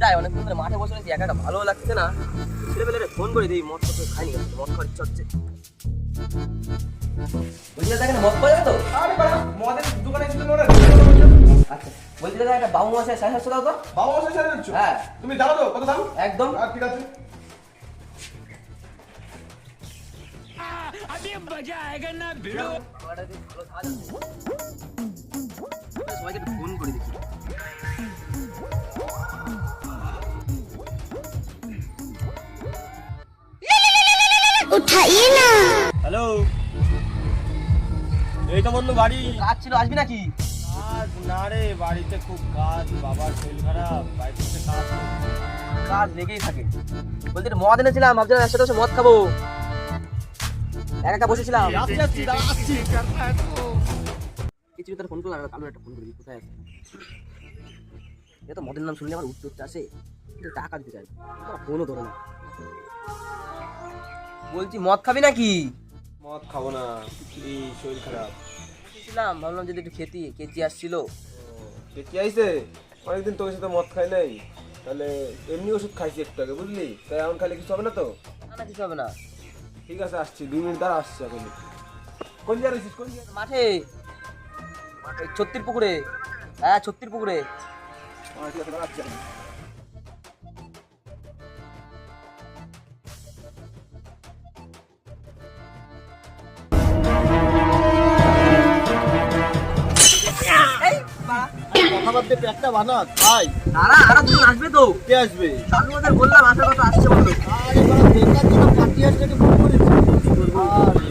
যাই অনেকক্ষণ ধরে মাঠে বসে রয়েছি একা একা ভালো লাগছে না। ছেলেপেলে ফোন করে দিই মদ তো খাইনি মদ খাওয়ার ইচ্ছা হচ্ছে। বলছি দাদা এখানে মদ পাওয়া যাবে তো? আরে বাড়া মদের দোকানে ছিল না আচ্ছা বলছি দাদা একটা বাবু মাসে সাড়ে সাতশো দাও তো। দিচ্ছ হ্যাঁ। তুমি জানো তো কত দাম? একদম। আর ঠিক আছে। उठाइए ना হ্যালো এই তো বন্ধু বাড়ি কাজ ছিল আসবি নাকি কাজ না রে বাড়িতে খুব কাজ বাবার শরীর খারাপ বাড়িতে এসে কাজ নেই। কাজ লেগেই থাকে বলতে একটু মদ এনেছিলাম ভাবছিলাম একসাথে বসে মদ খাবো একা একা বসেছিলাম যাচ্ছি, যাচ্ছি, দাঁড়া, আসছি। কিছু তার ফোন করলাম কালো একটা ফোন করি কোথায় আছে এ তো মদের নাম শুনলে আমার উঠতে উঠতে আসে কিন্তু টাকা দিতে চাই ফোনও ধরে না বলছি মদ খাবি নাকি? মদ খাব না এই শরীর খারাপ? ছিলাম ভাবলাম যদি একটু খেতি কেচি আসছিল। কে কি আইছে? অনেকদিন তোর সাথে মদ খাই নাই। তাহলে এমনি ওষুধ খাইছি একটু আগে বুঝলি? তাই এমন খাইলে কিছু হবে না তো? না কিছু হবে না। ঠিক আছে আসছি দুই মিনিট দ্বারা আসছি এখন। কোন জায়গায় রয়েছিস কোন জায়গায়? মাঠে। ছত্রির পুকুরে। হ্যাঁ ছত্রির পুকুরে। হ্যাঁ, ঠিক আছে পেটটা খাই দাঁড়া আরও দুজন আসবে তো। কে আসবে? বললাম আসার কথা আসছে বলো। আরে বাবা বেকার জন্য পার্টি আসছে একটু ফোন করেছি আরে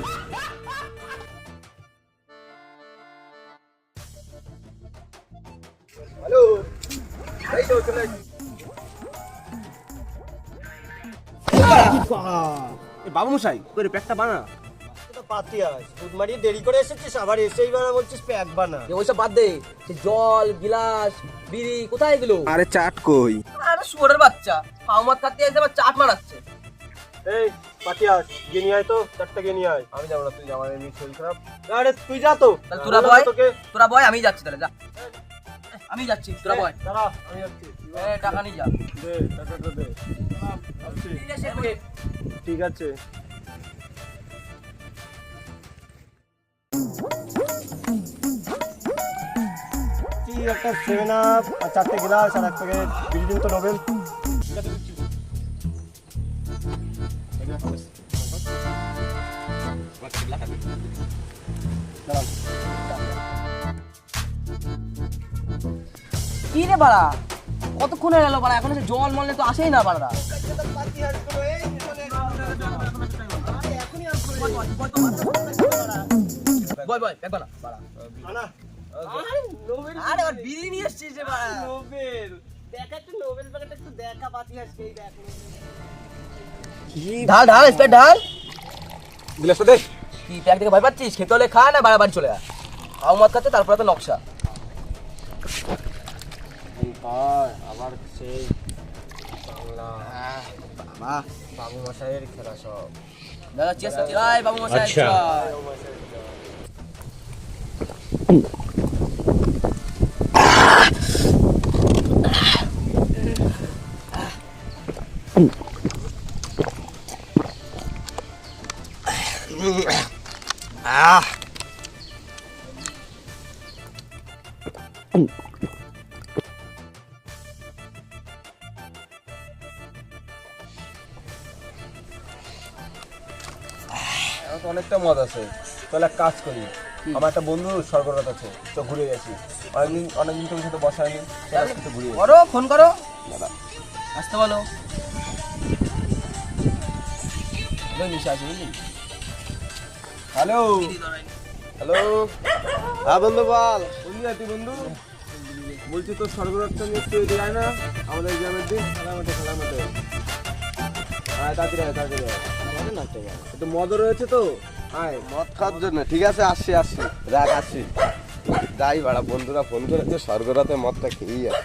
হ্যালো? এই তো চলে বাবু। মশাই করে প্যাকটা বানা। পাতি আস। দুধ মারিয়ে দেরি করে এসেছিস আবার এসেই বানা বলছিস প্যাক বানা। ওইসব বাদ দে। সে জল গিলাস বিড়ি কোথায় গেল আরে চাট কই? আরে শুয়োরের বাচ্চা। পাউমাত খাতে এসে আবার চাট মারাচ্ছে। এই পাতি আস। গিয়ে নিয়ে আয় তো চারটা গিয়ে নিয়ে আয়। আমি যাব না তুই আমার এমনি শরীর খারাপ। আরে তুই যা তো। তাহলে তোরা বয়। তোকে। তোরা বয় আমি যাচ্ছি তাহলে যা। আমি যাচ্ছি তোরা বয়। দাঁড়া আমি যাচ্ছি। টাকা নিয়ে যা। দে টাকাটা দে। ঠিক আছে। একটা সেভেন আপ আর চারটে গ্লাস আর এক প্যাকেট বিল্ডিং তো নোবেল। কি রে বাড়া? কতক্ষণ হয়ে গেল বাড়া? এখন এসে জল মললে তো আসেই না বাড়া। বয় বয় ব্যাগ বাড়া আরে আর বিড়ি নিয়ে এসছিস রে বাড়া ঢাল ঢাল স্প্রাইট ঢাল। গ্লাসটা দে। কি প্যাক থেকে ভয় পাচ্ছিস? খেতে হলে খা না বাড়া বাড়ি চলে যা খাও মত খাচ্ছে তারপরে তো নকশা। আবার সেই বাবু। মশাইয়ের খেলা সব। দাদা চাই বাবু মশাই আচ্ছা। তো অনেকটা মদ আছে। তাহলে এক কাজ করি। আমার একটা বন্ধু স্বর্গরাত আছে তো ঘুরে গেছি। অনেকদিন অনেকদিন তোর সাথে বসা হয়নি ঘুরে করো ফোন করো। দাদা আসতে বলো। আছে বুঝলি? হ্যালো। হ্যালো। হ্যাঁ বন্ধু বল বন্ধু তুই বন্ধু? বলছি তোর স্বর্গরাতটা নিয়ে এদিকে আয় না। আমাদের গ্রামের দিন খেলা মাঠে খেলা মাঠে হ্যাঁ তাড়াতাড়ি আয় তাড়াতাড়ি আয়। একটু মদ রয়েছে তো? আয়। মদ খাওয়ার জন্য। ঠিক আছে, আসছি আসছি। রাখ, আসছি। যাই বাড়া বন্ধুরা ফোন করেছে স্বর্গরাতে মদটা খেয়েই আছে